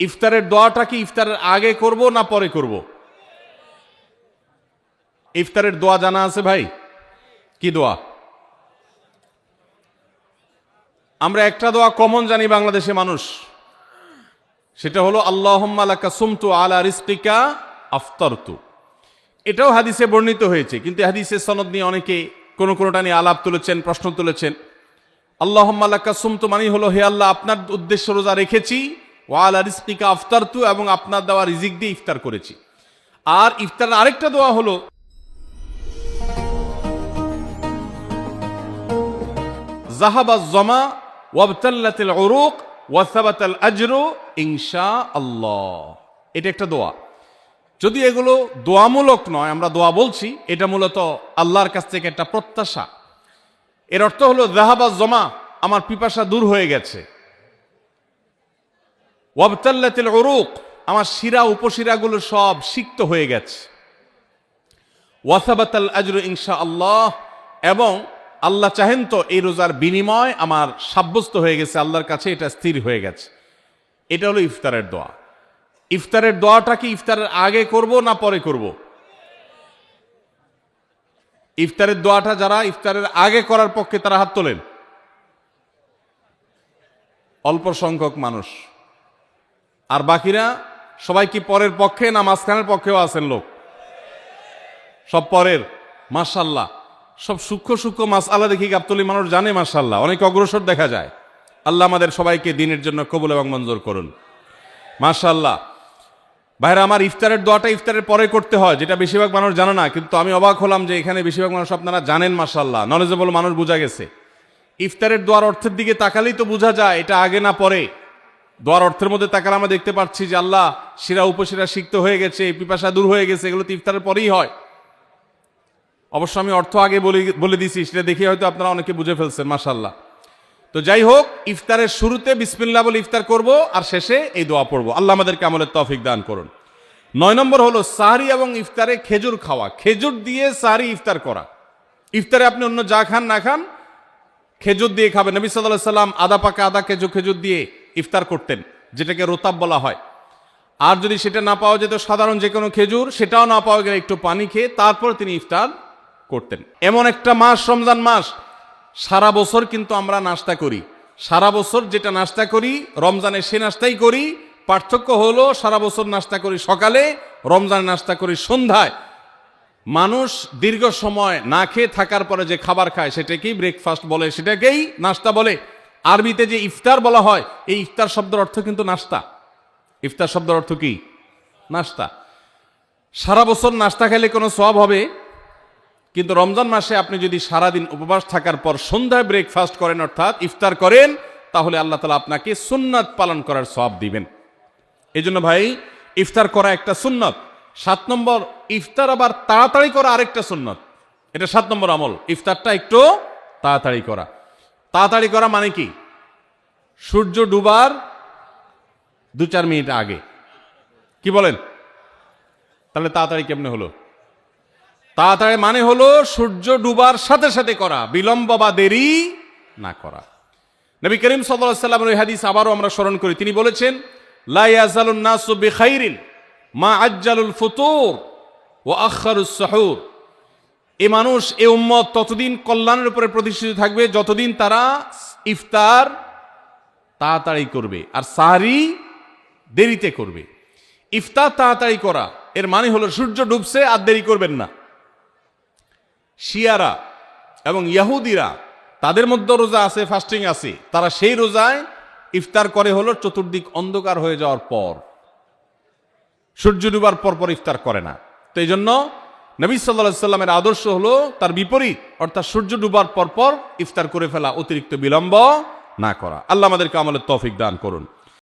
ইফতারের দোয়াটা কি ইফতারের আগে করব না পরে করব? ইফতারের দোয়া জানা আছে ভাই? কি দোয়া? আমরা একটা দোয়া কমন জানি বাংলাদেশে মানুষ। সেটা হলো আল্লাহম্মালাকা আলা রিস্তিকা আফতারতু। এটাও হাদিসে বর্ণিত হয়েছে, কিন্তু হাদিসের সনদ নিয়ে অনেকে কোনো কোনোটা নিয়ে আলাপ তুলেছেন, প্রশ্ন তুলেছেন। আল্লাহম্মালাকা সুমতু মানে হলো, হে আল্লাহ, আপনার উদ্দেশ্য রোজা রেখেছি ও আলা রিস্তিকা আফতারতু এবং আপনার দেওয়া রিজিক দিয়ে ইফতার করেছি। আর ইফতার আরেকটা দোয়া হলো জাহাবা জমা ওয়াবতাল্লাতিল উরুক ওয়াসাবাতাল আজরু ইনশা আল্লাহ এটা একটা দোয়া। যদি এগুলো দোয়ামূলক নয়, আমরা দোয়া বলছি, এটা মূলত আল্লাহর কাছ থেকে একটা প্রত্যাশা। এর অর্থ হলো জাহাবা জমা, আমার পিপাসা দূর হয়ে গেছে। ওয়াবতাল্লাতিল উরুক, আমার শিরা উপশিরাগুলো সব সিক্ত হয়ে গেছে। ওয়াসাবাতাল আজরু ইনশা আল্লাহ এবং আল্লাহ চাহেন তো এই রোজার বিনিময় আমার সাব্যস্ত হয়ে গেছে, আল্লাহর কাছে এটা স্থির হয়ে গেছে। এটা হলো ইফতারের দোয়া। ইফতারের দোয়াটা কি ইফতারের আগে করব না পরে করব? ইফতারের দোয়াটা যারা ইফতারের আগে করার পক্ষে তারা হাত তোলেন। অল্প সংখ্যক মানুষ। আর বাকিরা, সবাই কি পরের পক্ষে না মাঝখানের পক্ষেও আছেন লোক? সব পরের মাসাল্লাহ সব সূক্ষ্ম সূক্ষ্ম মাস আল্লাহ দেখি গাবতলি মানুষ জানে মাসাল্লাহ অনেক অগ্রসর দেখা যায়। আল্লাহ আমাদের সবাইকে দিনের জন্য কবুল এবং মঞ্জুর করুন। মাশাল্লাহ। ভাইরা, আমার ইফতারের দোয়াটা ইফতারের পরে করতে হয়, যেটা বেশিরভাগ মানুষ জানে না, কিন্তু আমি অবাক হলাম যে এখানে বেশিরভাগ মানুষ আপনারা জানেন মাশাল্লাহ নলেজেবল মানুষ বোঝা গেছে। ইফতারের দোয়ার অর্থের দিকে তাকালেই তো বোঝা যায়, এটা আগে না পরে। দোয়ার অর্থের মধ্যে তাকালে আমরা দেখতে পাচ্ছি যে আল্লাহ শিরা উপশিরা সিক্ত হয়ে গেছে পিপাসা দূর হয়ে গেছে, এগুলো তো ইফতারের পরেই হয়। অবশ্য আমি অর্থ আগে বলে বলে দিছি, সেটা দেখে হয়তো আপনারা অনেকে বুঝে ফেলছেন মাশাল্লাহ তো যাই হোক, ইফতারের শুরুতে বিসমিল্লা বলে ইফতার করব, আর শেষে এই দোয়া পড়ব। আল্লাহ আমাদেরকে আমলের তফিক দান করুন। নয় নম্বর হলো সাহারি এবং ইফতারে খেজুর খাওয়া। খেজুর দিয়ে সাহারি ইফতার করা। ইফতারে আপনি অন্য যা খান না খান, খেজুর দিয়ে খাবেন। নবী সাল্লাহ সাল্লাম আদা পাকা আদা খেজুর খেজুর দিয়ে ইফতার করতেন, যেটাকে রোতাব বলা হয়। আর যদি সেটা না পাওয়া যেত সাধারণ যে কোনো খেজুর, সেটাও না পাওয়া গেলে একটু পানি খেয়ে তারপর তিনি ইফতার করতেন। এমন একটা মাস, রমজান মাস। সারা বছর কিন্তু আমরা নাস্তা করি। সারা বছর যেটা নাস্তা করি রমজানে সে নাস্তাই করি। পার্থক্য হলো সারা বছর নাস্তা করি সকালে রমজানে নাস্তা করি সন্ধ্যায়। মানুষ দীর্ঘ সময় না খেয়ে থাকার পরে যে খাবার খায়, সেটাকেই ব্রেকফাস্ট বলে, সেটাকেই নাস্তা বলে। আরবিতে যে ইফতার বলা হয়, এই ইফতার শব্দের অর্থ কিন্তু নাস্তা। ইফতার শব্দের অর্থ কি? নাস্তা। সারা বছর নাস্তা খেলে কোনো সব হবে? কিন্তু রমজান মাসে আপনি যদি সারাদিন উপবাস থাকার পর সন্ধ্যায় ব্রেকফাস্ট করেন, অর্থাৎ ইফতার করেন, তাহলে আল্লাহ তালা আপনাকে সুন্নাত পালন করার সব দিবেন। এই জন্য ভাই, ইফতার করা একটা সুন্নত। সাত নম্বর, ইফতার আবার তাড়াতাড়ি করা আরেকটা সুন্নত। এটা সাত নম্বর আমল। ইফতারটা একটু তাড়াতাড়ি করা। তাড়াতাড়ি করা মানে কি? সূর্য ডুবার দু চার মিনিট আগে। কি বলেন? তাহলে তাড়াতাড়ি কেমনে হলো? তাড়াতাড়ি মানে হলো সূর্য ডুবার সাথে সাথে করা, বিলম্ব বা দেরি না করা। নবী করিম সাল্লামের ওই হাদিস আবারও আমরা স্মরণ করি। তিনি বলেছেন লাইয়াজালুন নাসু বিখাইরিন মা আজ্জালুল ফুতুর ও আখারুস সাহুর। এ মানুষ, এ উম্মত ততদিন কল্যাণের উপরে প্রতিষ্ঠিত থাকবে, যতদিন তারা ইফতার তাড়াতাড়ি করবে, আর সাহারি দেরিতে করবে। ইফতার তাড়াতাড়ি করা, এর মানে হলো সূর্য ডুবছে আর দেরি করবেন না। শিয়ারা এবং ইয়াহুদিরা, তাদের মধ্যে রোজা আছে ফাস্টিং আছে, তারা সেই রোজায় ইফতার করে হলো চতুর্দিক অন্ধকার হয়ে যাওয়ার পর। সূর্য ডুবার পর পর ইফতার করে না। তো এই জন্য নবী সাল্লা সাল্লামের আদর্শ হলো তার বিপরীত, অর্থাৎ সূর্য ডুবার পরপর পর ইফতার করে ফেলা অতিরিক্ত বিলম্ব না করা। আল্লাহ আমাদেরকে আমলের তৌফিক দান করুন।